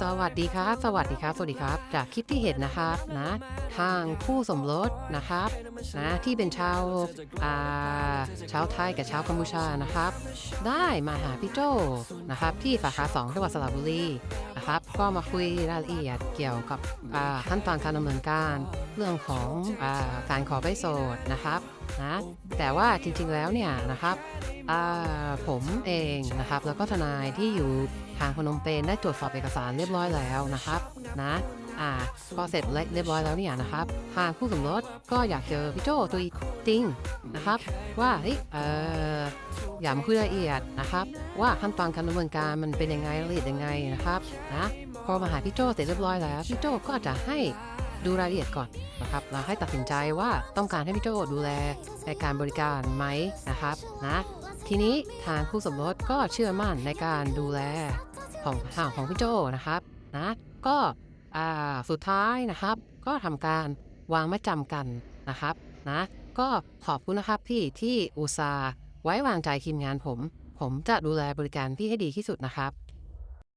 สวัสดีครับ สวัสดีครับ สวัสดีครับ จากคลิปที่เห็นนะครับนะ ทางคู่สมรสนะครับนะที่เป็นชาวอ่าชาวไทยกับชาวกัมพูชานะครับ ได้มาหาพี่โจนะครับ ที่สาขาสองจังหวัดสระบุรีนะครับ ก็มาคุยรายละเอียดเกี่ยวกับอ่าขั้นตอนการดำเนินการ เรื่องของอาการขอใบโสดนะครับนะแต่ว่าจริงๆแล้วเนี่ยนะครับอ่าผมเองนะครับ แล้วก็ทนายที่อยู่ทางพนมเปญได้ตรวจสอบเอกสารเรียบร้อยแล้วนะครับนะอ่าพอเสร็จเรียบร้อยแล้วเนี่ยนะครับทางคู่สมรสก็อยากเจอพี่โจตัวจริงนะครับ ว่าเฮ้ยเอออยากมาคุยรายละเอียดนะครับ ว่าขั้นตอนการดำเนินการมันเป็นยังไงละเอียดยังไงนะครับนะพอมาหาพี่โจเสร็จเรียบร้อยแล้วพี่โจก็จะให้ดูรายละเอียดก่อนนะครับแล้วให้ตัดสินใจว่าต้องการให้พี่โจดูแลในการบริการไหมนะครับนะทีนี้ทางคู่สมรสก็เชื่อมั่นในการดูแล ของทางของพี่โจนะครับนะก็สุดท้ายนะครับ ก็ทำการวางมาจำกันนะครับนะก็ขอบคุณนะครับพี่ที่อุตส่าห์ไว้วางใจทีมงานผม ผมจะดูแลบริการพี่ให้ดีที่สุดนะครับ